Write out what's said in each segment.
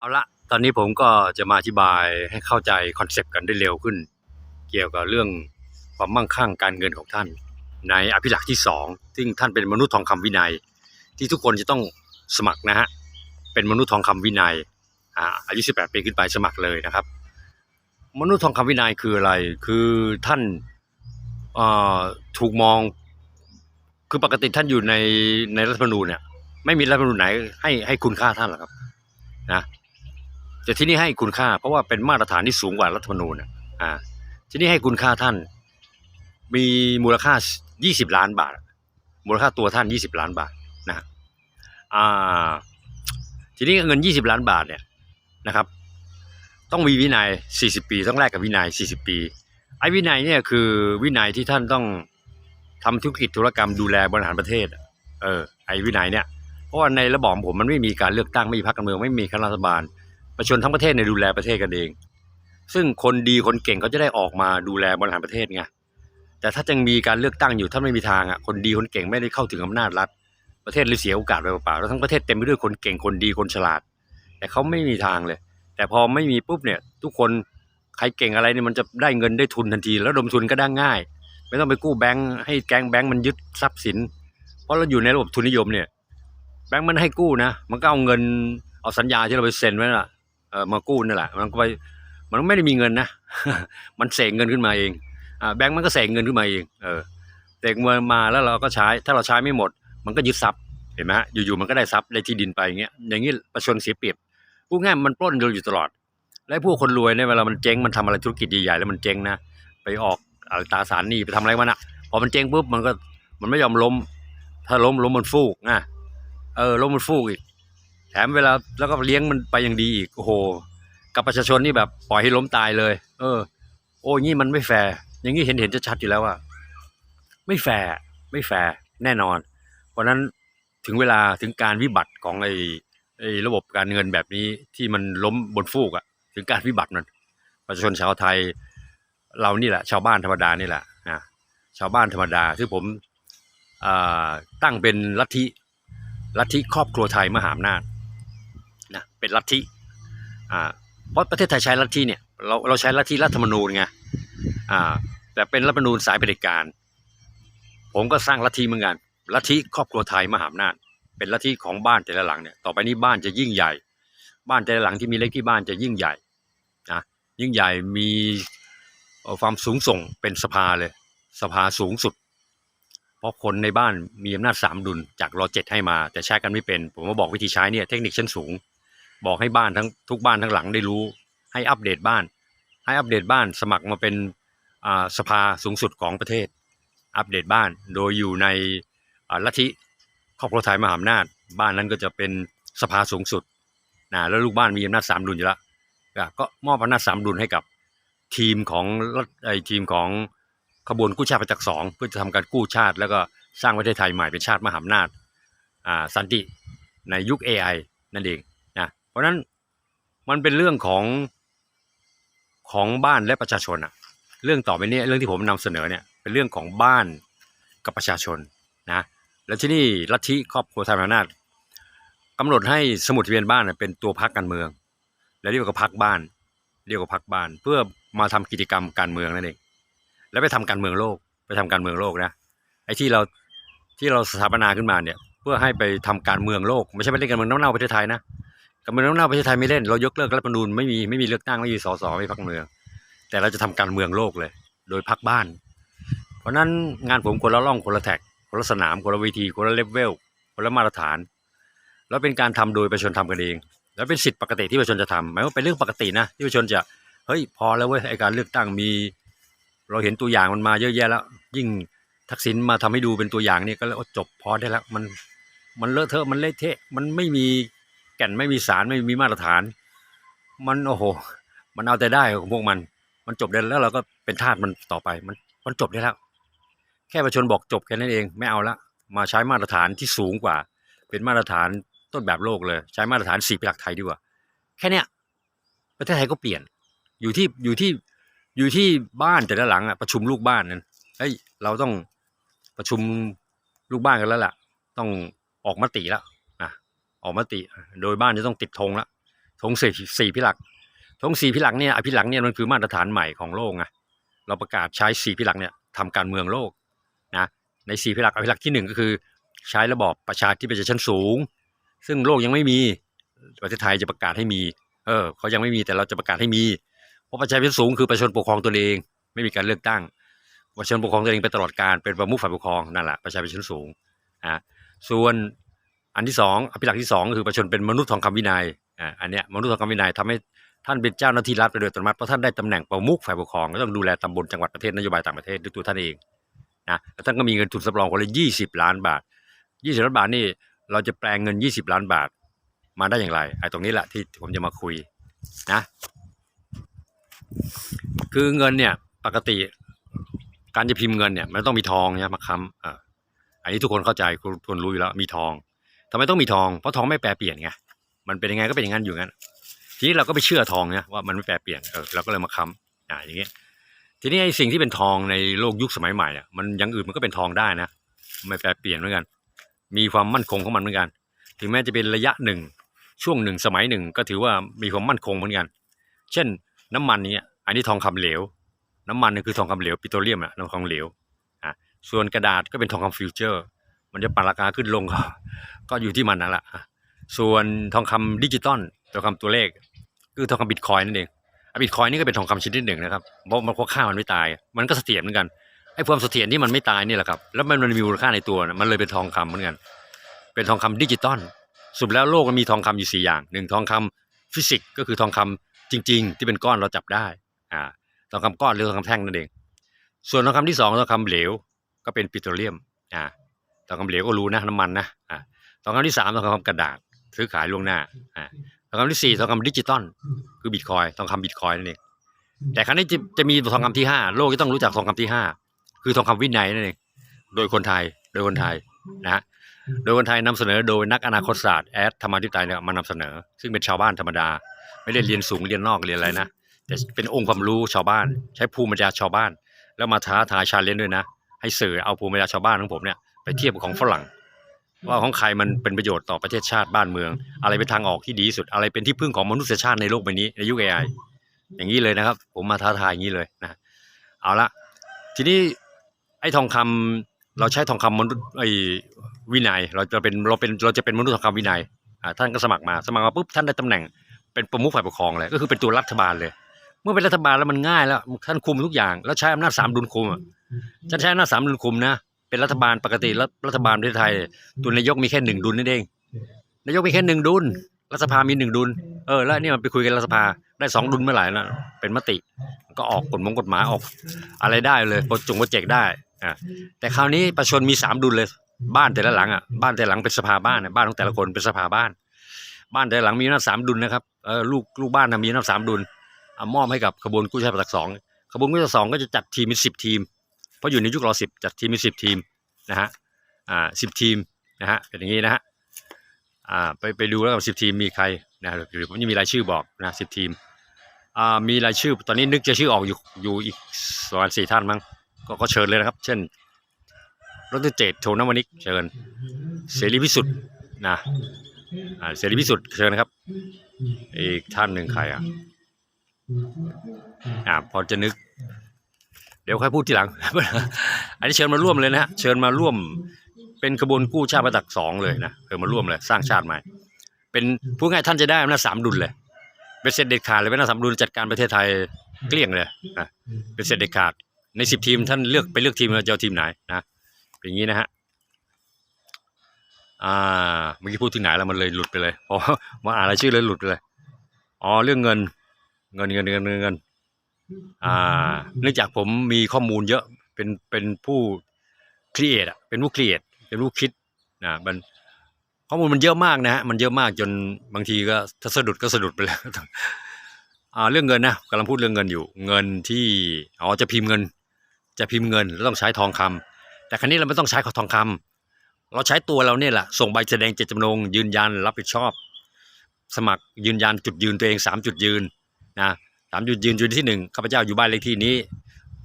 เอาละตอนนี้ผมก็จะมาอธิบายให้เข้าใจคอนเซปต์กันได้เร็วขึ้น เกี่ยวกับเรื่องความมั่งคั่งการเงินของท่าน ในอภิลักษ์ที่สองซึ่งท่านเป็นมนุษย์ทองคำวินัย ที่ทุกคนจะต้องสมัครนะฮะเป็นมนุษย์ทองคำวินัยอ่าอายุ 18 ปีขึ้นไปสมัครเลยนะครับ มนุษย์ทองคำวินัยคืออะไรคือท่านอ่อถูกมองคือปกติท่านอยู่ในในรัฐธรรมนูญเนี่ยไม่มีรัฐธรรมนูญไหนให้ให้คุณค่าท่านหรอกครับนะ แต่ที่นี่ให้คุณค่า เพราะว่าเป็นมาตรฐานที่สูงกว่ารัฐธรรมนูญน่ะอ่าที่นี่ให้คุณค่าท่าน มีมูลค่า 20 ล้านบาท มูลค่าตัวท่าน 20 ล้านบาทนะฮะอ่าทีนี้เงิน 20 ล้านบาทเนี่ยนะครับ ต้องมีวินัย 40 ปี ต้องแลกกับวินัย 40 ปีไอ้วินัยเนี่ยคือวินัยที่ท่านต้องทำธุรกิจธุรกรรมดูแลบริหารประเทศ เออไอ้วินัยเนี่ยเพราะว่าในระบอบผมมันไม่มีการเลือกตั้งไม่มีพรรคการเมืองไม่มีคณะรัฐบาล ประชาชนทั้งประเทศในยดูแลประเทศกันเอง ซึ่งคนดีคนเก่งเขาจะได้ออกมาดูแลบริหารประเทศไงแต่ถ้ายังมีการเลือกตั้งอยู่ถ้าไม่มีทางอะคนดีคนเก่งไม่ได้เข้าถึงอำนาจรัฐ ประเทศเลยเสียโอกาสไปเปล่าๆแล้วทั้งประเทศเต็มไปด้วยคนเก่งคนดีคนฉลาด แต่เขาไม่มีทางเลย แต่พอไม่มีปุ๊บเนี่ย ทุกคนใครเก่งอะไรเนี่ยมันจะได้เงินได้ทุนทันที แล้วดมทุนก็ได้ง่าย ไม่ต้องไปกู้แบงค์ให้แก๊งแบงค์มันยึดทรัพย์สิน เพราะเราอยู่ในระบบทุนนิยมเนี่ยแบงค์มันให้กู้นะ มันก็เอาเงินเอาสัญญาที่เราไปเซ็นไว้น่ะ เออมากู้นั่นแหละมันก็ไปมันไม่ได้มีเงินนะมันเสกเงินขึ้นมาเองอ่าแบงค์มันก็เสกเงินขึ้นมาเองเออเสกเงินมาแล้วเราก็ใช้ ถ้าเราใช้ไม่หมด มันก็ยึดทรัพย์เห็นไหมฮะอยู่ๆมันก็ได้ทรัพย์ได้ที่ดินไปอย่างเงี้ยอย่างนี้ประชาชนเสียเปรียบพูดง่ายมันปล้นเราอยู่ตลอด และพวกคนรวยเนี่ยเวลามันเจ๊งมันทำอะไรธุรกิจใหญ่ๆแล้วมันเจ๊งนะไปออกอะไรตราสารหนี้ไปทำอะไรมันอะพอมันเจ๊งปุ๊บมันก็มันไม่ยอมล้ม ถ้าล้มล้มมันฟูกนะเออล้มมันฟูกอีก แถมเวลาแล้วก็เลี้ยงมันไปอย่างดีอีกโอ้โห กับประชาชนนี่แบบปล่อยให้ล้มตายเลย เออ โอ้ยงี้มันไม่แฟร์อย่างนี้เห็นเห็นชัดอยู่แล้วว่า ไม่แฟร์ไม่แฟร์แน่นอน เพราะนั้นถึงเวลาถึงการวิบัติของไอ้ไอ้ระบบการเงินแบบนี้ที่มันล้มบนฟูกอะถึงการวิบัติมันประชาชนชาวไทย เรานี่แหละ ชาวบ้านธรรมดานี่แหละนะชาวบ้านธรรมดาที่ผมอ่าตั้งเป็นลัทธิลัทธิครอบครัวไทยมหาอำนาจ นะเป็นลัทธิอ่าเพราะประเทศไทยใช้ลัทธิเนี่ยเราเราใช้ลัทธิรัฐธรรมนูญไงอ่าแต่เป็นรัฐธรรมนูญสายเผด็จการ ผมก็สร้างลัทธิเหมือนกันลัทธิครอบครัวไทยมหาอำนาจเป็นลัทธิของบ้านแต่ละหลังเนี่ยต่อไปนี้บ้านจะยิ่งใหญ่ บ้านแต่ละหลังที่มีเลขที่บ้านจะยิ่งใหญ่นะยิ่งใหญ่มีความสูงส่งเป็นสภาเลย สภาสูงสุด เพราะคนในบ้านมีอำนาจสามดุลจากรอเจ็ดให้มา แต่ใช้กันไม่เป็น ผมมาบอกวิธีใช้เนี่ยเทคนิคชั้นสูง บอกให้บ้านทั้งทุกบ้านทั้งหลังได้รู้ ให้อัปเดตบ้าน ให้อัปเดตบ้านสมัครมาเป็นสภาสูงสุดของประเทศ อัปเดตบ้านโดยอยู่ในลัทธิครอบครัวไทยมหาอำนาจ บ้านนั้นก็จะเป็นสภาสูงสุดนะแล้วลูกบ้านมีอำนาจสามดุลอยู่แล้วก็มอบอำนาจสามดุลให้กับทีมของไอทีมของขบวนกู้ชาติประจักษ์สองเพื่อจะทำการกู้ชาติ แล้วก็สร้างประเทศไทยใหม่เป็นชาติมหาอำนาจอ่าสันติในยุค AI นั่นเอง ราะนั้นมันเป็นเรื่องของของบ้านและประชาชนอะเรื่องต่อไปเนี้เรื่องที่ผมนำเสนอเนี่ยเป็นเรื่องของบ้านกับประชาชนนะแล้วที่นี่ลัทธิครอบครัวไทยมหาอำนาจกำหนดให้สมุดทะเบียนบ้านเป็นตัวพักการเมือง และเรียกว่าพักบ้าน เรียกว่าพักบ้าน เพื่อมาทำกิจกรรมการเมืองนั่นเองแล้วไปทำการเมืองโลก ไปทำการเมืองโลกนะไอ้ที่เราที่เราสถาปนาขึ้นมาเนี่ยเพื่อให้ไปทำการเมืองโลก ไม่ใช่ไปเล่นการเมืองน้ำเน่าประเทศไทยนะ การเมืองน้ำเน่าประเทศไทยไม่เล่น เรายกเลิกรัฐธรรมนูญไม่มีไม่มีเลือกตั้งไม่มีสสไม่มีพรรคกเมือง แต่เราจะทำการเมืองโลกเลย โดยพักบ้าน เพราะฉะนั้นงานผมคนละร่องคนละแท็กคนละสนามคนละเวทีคนละเลเวลคนละมาตรฐาน แล้วเป็นการทำโดยประชาชนทำกันเองแล้วเป็นสิทธิปกติที่ประชาชนจะทำหมายว่าเป็นเรื่องปกตินะที่ประชาชนจะเฮ้ยพอแล้วเว้ยไอการเลือกตั้งมี เราเห็นตัวอย่างมันมาเยอะแยะแล้ว ยิ่งทักษิณมาทำให้ดูเป็นตัวอย่างนี่ก็เลยโอ้จบพอได้แล้วมันมันเลอะเทอะมันเละเทะมันไม่มี แก่นไม่มีสารไม่มีมาตรฐาน มันโอ้โห มันเอาแต่ได้ของพวกมัน มันจบได้แล้วเราก็เป็นทาสมันต่อไป มันมันจบได้แล้ว แค่ประชาชนบอกจบแค่นั้นเองไม่เอาละมาใช้มาตรฐานที่สูงกว่า เป็นมาตรฐานต้นแบบโลกเลย ใช้มาตรฐานสี่หลักไทยดีกว่า แค่เนี้ยประเทศไทยก็เปลี่ยน อยู่ที่อยู่ที่อยู่ที่บ้านแต่ละหลังอะประชุมลูกบ้านนั้นเฮ้ยเราต้องประชุมลูกบ้านกันแล้วล่ะ ต้องออกมติแล้ว ออกมติ โดยบ้านจะต้องติดธงแล้วธงสี่สี่พิหลักธงสี่พิหลักเนี่ยอภิหลักเนี่ยมันคือมาตรฐานใหม่ของโลกไงเราประกาศใช้สี่พิหลักเนี่ยทำการเมืองโลกนะในสี่พิหลักอภิหลักที่หนึ่งก็คือ ใช้ระบอบประชาธิปไตยชั้นสูง ซึ่งโลกยังไม่มีประเทศไทยจะประกาศให้มี เออเขายังไม่มีแต่เราจะประกาศให้มี เพราะประชาธิปไตยสูงคือประชาชนปกครองตัวเอง ไม่มีการเลือกตั้งประชาชนปกครองตัวเองไปตลอดการเป็นประมุขฝ่ายปกครองนั่นแหละประชาธิปไตยชั้นสูงอะส่วน อันที่สองอภิหลักษ์ที่สองคือประชาชนเป็นมนุษย์ทองคำวินัยอ่าอันเนี้ยมนุษย์ทองคำวินัยทำให้ท่านเป็นเจ้าหน้าที่รัฐไปโดยอัตโนมัติเพราะท่านได้ตำแหน่งประมุขฝ่ายปกครองก็ต้องดูแลตำบลจังหวัดประเทศนโยบายต่างประเทศด้วยตัวท่านเองนะแล้วท่านก็มีเงินทุนสำรองคนละยี่สิบล้านบาทยี่สิบล้านบาทนี่เราจะแปลงเงินยี่สิบล้านบาทมาได้อย่างไรไอ้ตรงนี้แหละที่ผมจะมาคุยนะคือเงินเนี่ยปกติการจะพิมพ์เงินเนี่ยมันต้องมีทองเนี่ยมาค้ำอ่าอันนี้ทุกคนเข้าใจทุกคนรู้อยู่แล้วมีทอง ทำไมต้องมีทอง เพราะทองไม่แปรเปลี่ยนไง มันเป็นยังไงก็เป็นอย่างนั้นอยู่งั้น ทีนี้เราก็ไปเชื่อทองเนี่ยว่ามันไม่แปรเปลี่ยน เออเราก็เลยมาค้ำอ่าอย่างเงี้ย ทีนี้ไอ้สิ่งที่เป็นทองในโลกยุคสมัยใหม่อะ มันอยังอื่นมันก็เป็นทองได้นะ ไม่แปรเปลี่ยนเหมือนกัน มีความมั่นคงของมันเหมือนกัน ถึงแม้จะเป็นระยะหนึ่ง ช่วงหนึ่งสมัยหนึ่งก็ถือว่ามีความมั่นคงเหมือนกัน เช่น น้ำมันเนี้ย อันนี้ทองคำเหลว น้ำมันเนี่ยคือทองคำเหลว ปิโตรเลียมอะทองคำเหลว อะ ส่วนกระดาษก็เป็นทองคำฟิวเจอร์ มันจะปรับราคาขึ้นลงก็ก็อยู่ที่มันนั่นแหละส่วนทองคำดิจิตอลทองคำตัวเลข คือทองคำบิตคอยนั่นเองบิตคอยนี่ก็เป็นทองคำชนิดหนึ่งนะครับเพราะมันค่ามันไม่ตาย มันก็เสถียรเหมือนกันไอ้ความเสถียรที่มันไม่ตายนี่แหละครับแล้วมันมันมีมูลค่าในตัวมันเลยเป็นทองคำเหมือนกัน เป็นทองคำดิจิตอลสุดแล้วโลกมันมีทองคำอยู่สี่อย่างหนึ่งทองคำฟิสิกส์ก็คือทองคำจริง ๆ ที่เป็นก้อนเราจับได้อ่าทองคำก้อนหรือทองคำแท่งนั่นเอง ส่วนทองคำที่สองทองคำเหลวก็เป็นปิโตรเลียมอ่า ทองคำเหลวก็รู้นะน้ำมันนะอ่าทองคำที่สามทองคำกระดาษซื้อขายล่วงหน้าอ่าทองคำที่สี่ทองคำดิจิตอลคือบิตคอยทองคำบิตคอยนั่นเองแต่ครั้งนี้จะจะมีทองคำที่ห้าโลกจะต้องรู้จักทองคำที่ห้าคือทองคำวินัยนั่นเองโดยคนไทยโดยคนไทยนะฮะโดยคนไทยนำเสนอโดยนักอนาคตศาสตร์แอดธรรมาธิปไตยเนี่ยมานำเสนอ ซึ่งเป็นชาวบ้านธรรมดา ไม่ได้เรียนสูงเรียนนอกเรียนอะไรนะแต่เป็นองค์ความรู้ชาวบ้าน ใช้ภูมิปัญญาชาวบ้าน แล้วมาท้าทายชาเลนจ์ด้วยนะ ให้สื่อเอาภูมิปัญญาชาวบ้านของผมเนี่ย ไปเทียบกับของฝรั่ง ว่าของใครมันเป็นประโยชน์ต่อประเทศชาติบ้านเมือง อะไรเป็นทางออกที่ดีที่สุดอะไรเป็นที่พึ่งของมนุษยชาติในโลกใบนี้ในยุค AI อย่างนี้เลยนะครับ ผมมาท้าทายอย่างนี้เลยนะเอาละทีนี้ไอ้ทองคำเราใช้ทองคำมนุษย์ไอ้วินัยเราจะเป็นเราเป็นเราจะเป็นมนุษย์ทองคำวินัยอ่าท่านก็สมัครมาสมัครมาปุ๊บท่านได้ตำแหน่งเป็นประมุขฝ่ายปกครองเลยก็คือเป็นตัวรัฐบาลเลย เมื่อเป็นรัฐบาลแล้วมันง่ายแล้วท่านคุมทุกอย่าง แล้วใช้อำนาจสามดุลคุมอะท่านใช้อำนาจสามดุลคุมนะ เป็นรัฐบาลปกติแล้วรัฐบาลประเทศไทยตัวนายกมีแค่หนึ่งดุลนั่นเองนายกมีแค่หนึ่งดุลรัฐสภามีหนึ่งดุลเออแล้วอันนี่มันไปคุยกันรัฐสภาได้สองดุลเมื่อไหร่นะเป็นมติก็ออกกฎมงกฎหมายออก อะไรได้เลยโปรจงโปรเจกต์ได้อ่าแต่คราวนี้ประชาชนมีสามดุลเลย บ้านแต่ละหลังอะบ้านแต่ละหลังเป็นสภาบ้านอะบ้านของแต่ละคนเป็นสภาบ้าน บ้านแต่ละหลังมีอำนาจสามดุลนะครับเออลูกลูกบ้านนะมีอำนาจสามดุลเอามอบให้กับขบวนกู้ชาติปตักสองขบวนกู้ชาติสองก็จะจัดทีมเป็นสิบทีม เพราะอยู่ในยุครอสิบจัดทีมเป็นสิบทีมนะฮะอ่าสิบทีมนะฮะเป็นอย่างนี้นะฮะอ่าไปไปดูแล้วกับสิบทีมมีใครนะหรือผมจะมีรายชื่อบอกนะสิบทีมอ่ามีรายชื่อตอนนี้นึกจะชื่อออกอยู่อยู่อีกสองสี่ท่านมั้งก็ก็เชิญเลยนะครับ เช่นรถเจตโทนวนิกเชิญเสรีพิสุทธิ์นะอ่าเสรีพิสุทธิ์เชิญนะครับ อีกท่านหนึ่งใครอะอ่าพอจะนึก ดี๋ยวค่อยพูดทีหลัง อันนี้เชิญมาร่วมเลยนะฮะ เชิญมาร่วม เป็นขบวนกู้ชาติประตักสองเลยนะเชิญมาร่วมเลย สร้างชาติใหม่ เป็นผู้ง่ายท่านจะได้อำนาจสามดุลเลย เป็นเสร็จเด็ดขาดเลยเป็นอำนาจสามดุลจัดการประเทศไทยเกลี้ยงเลยนะ เป็นเสร็จเด็ดขาด ในสิบทีมท่านเลือกไปเลือกทีมว่าจะเอาทีมไหนนะ เป็นอย่างนี้นะฮะ อ่า เมื่อกี้พูดถึงไหนแล้วมันเลยหลุดไปเลยเพราะว่ามาอ่านรายชื่อเลยหลุดไปเลย อ๋อ เรื่องเงิน เงินเงินเงินเงินเงิน อ่า เนื่องจากผมมีข้อมูลเยอะเป็นเป็นผู้ครีเอทอะเป็นผู้ครีเอทเป็นผู้คิดนะมันข้อมูลมันเยอะมากนะฮะมันเยอะมากจนบางทีก็ถ้าสะดุดก็สะดุดไปเลยอ่าเรื่องเงินนะกำลังพูดเรื่องเงินอยู่ เงินที่อ๋อจะพิมพ์เงิน จะพิมพ์เงินแล้วต้องใช้ทองคำแต่ครั้นี้เราไม่ต้องใช้ทองคำเราใช้ตัวเราเนี่ยแหละส่งใบแสดงเจตจำนงยืนยันรับผิดชอบ สมัครยืนยันจุดยืนตัวเองสามจุดยืนนะ สามจุดยืนจุดที่หนึ่งข้าพเจ้าอยู่บ้านเลขที่นี้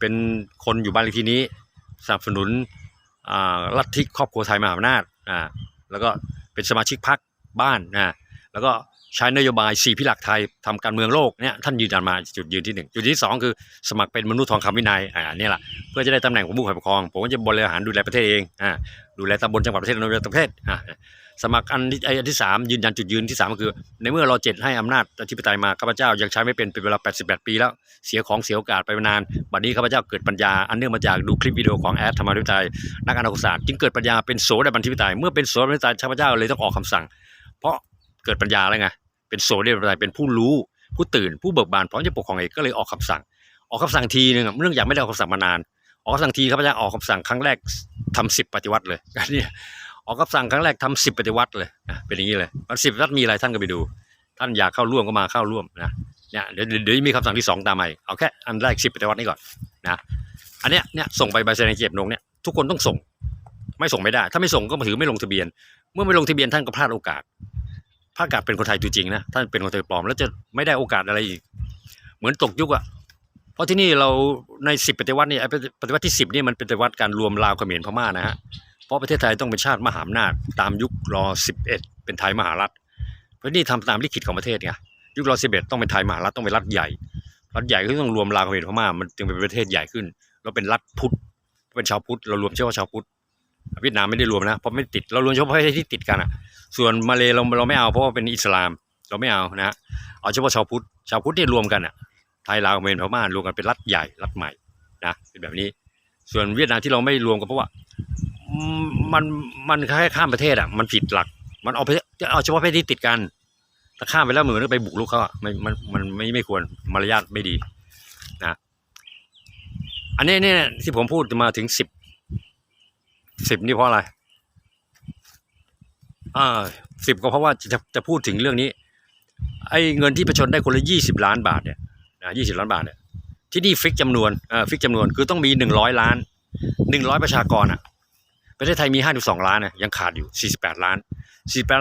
เป็นคนอยู่บ้านเลขที่นี้สนับสนุนลัทธิครอบครัวไทยมหาอำนาจอ่าแล้วก็เป็นสมาชิกพรรคบ้านนะแล้วก็ใช้นโยบายสี่พิหลักไทยทำการเมืองโลกเนี่ยท่านยืนยันมาจุดยืนที่หนึ่งจุดที่สองคือสมัครเป็นมนุษย์ทองคำวินัยอ่าเนี่ยแหละเพื่อจะได้ตำแหน่งของผู้ฝ่ายปกครอง ผมก็จะบริหารดูแลประเทศเองอ่าดูแลตำบลจังหวัดประเทศนำประเทศอ่า สมัครอันที่ไอ้อันที่สามยืนยันจุดยืนที่สามก็คือ ในเมื่อเราเจ็ดให้อำนาจอธิปไตยมาข้าพเจ้ายังใช้ไม่เป็นเป็นเวลา 88 ปีแล้วเสียของเสียโอกาสไปนานบัดนี้ข้าพเจ้าเกิดปัญญาอันเนื่องมาจากดูคลิปวิดีโอของแอดธรรมาธิปไตยนักอนาคตศาสตร์จึงเกิดปัญญาเป็นโสดาบันธิปไตยเมื่อเป็นโสดาบันธิปไตยข้าพเจ้าเลยต้องออกคำสั่ง เพราะเกิดปัญญาแล้วไงเป็นโสดาบันธิปไตยเป็นผู้รู้ ผู้ตื่นผู้เบิกบานพร้อมจะปกครองเองก็เลยออกคำสั่ง ออกคำสั่งทีนึงเรื่องอยากไม่ได้ออกคำสั่งมานานออกคำสั่งทีข้าพเจ้าออกคำสั่งครั้งแรกทำสิบปฏิวัติเลยกันนี่ย ออกคำสั่งครั้งแรกทำสิบปฏิวัติเลยอะเป็นอย่างนี้เลยมันสิบปฏิวัติมีอะไรท่านก็ไปดู ท่านอยากเข้าร่วมก็มาเข้าร่วมนะเนี่ยเดี๋ยวเดี๋ยวมีคำสั่งที่สองตามมาเอาแค่อันแรกสิบปฏิวัตินี้ก่อนนะอันเนี้ยเนี่ยส่งไปใบแสดงเจตจำนงเนี่ยทุกคนต้องส่งไม่ส่งไม่ได้ ถ้าไม่ส่งก็มาถือไม่ลงทะเบียน เมื่อไม่ลงทะเบียนท่านก็พลาดโอกาสพลาดโอกาสเป็นคนไทยตัวจริงนะท่านเป็นคนไทยปลอมแล้วจะไม่ได้โอกาสอะไรอีก เหมือนตกยุคอะเพราะที่นี่เราในสิบปฏิวัตินี่ปฏิวัติที่สิบนี่มันเป็นปฏิวัติการรวมลาวเขมรพม่านะฮะ ราะประเทศไทยต้องเป็นชาติมหาอำนาจตามยุครอสิบเอ็ดเป็นไทยมหารัฐ เพราะนี่ทำตามลิขิตของประเทศไงยุครอสิบเอ็ดต้องเป็นไทยมหารัฐต้องเป็นรัฐใหญ่ รัฐใหญ่ก็ต้องรวมลาวเขมรพม่ามันจึงเป็นประเทศใหญ่ขึ้นเราเป็นรัฐพุทธเป็นชาวพุทธเรารวมเชื่อว่าชาวพุทธเวียดนามไม่ได้รวมนะเพราะไม่ติดเรารวมเฉพาะประเทศที่ติดกันอะ ส่วนมาเลเราเราไม่เอาเพราะว่าเป็นอิสลามเราไม่เอานะเอาเฉพาะชาวพุทธชาวพุทธที่รวมกันอะไทยลาวเขมรพม่ารวมกันเป็นรัฐใหญ่รัฐใหม่นะเป็นแบบนี้ ส่วนเวียดนามที่เราไม่รวมกันเพราะว่า มันมันแค่ข้ามประเทศอะมันผิดหลัก มันเอาไปเอาเฉพาะประเทศที่ติดกันถ้าข้ามไปแล้วเหมือนไปบุกรุกเขาอะมันมันมันไม่ไม่ควรมารยาทไม่ดีนะอันนี้เนี่ยที่ผมพูดมาถึงสิบสิบนี่เพราะอะไรอ่าสิบก็เพราะว่าจะจะพูดถึงเรื่องนี้ ไอ้เงินที่ประชาชนได้คนละยี่สิบล้านบาทเนี่ยนะยี่สิบล้านบาทเนี่ยที่นี่ฟิกจำนวนอ่าฟิกจำนวนคือต้องมีหนึ่งร้อยล้านหนึ่งร้อยประชากรอะ ประเทศไทยมีห้าสิบสองล้านนะยังขาดอยู่สี่สิบแปดล้าน48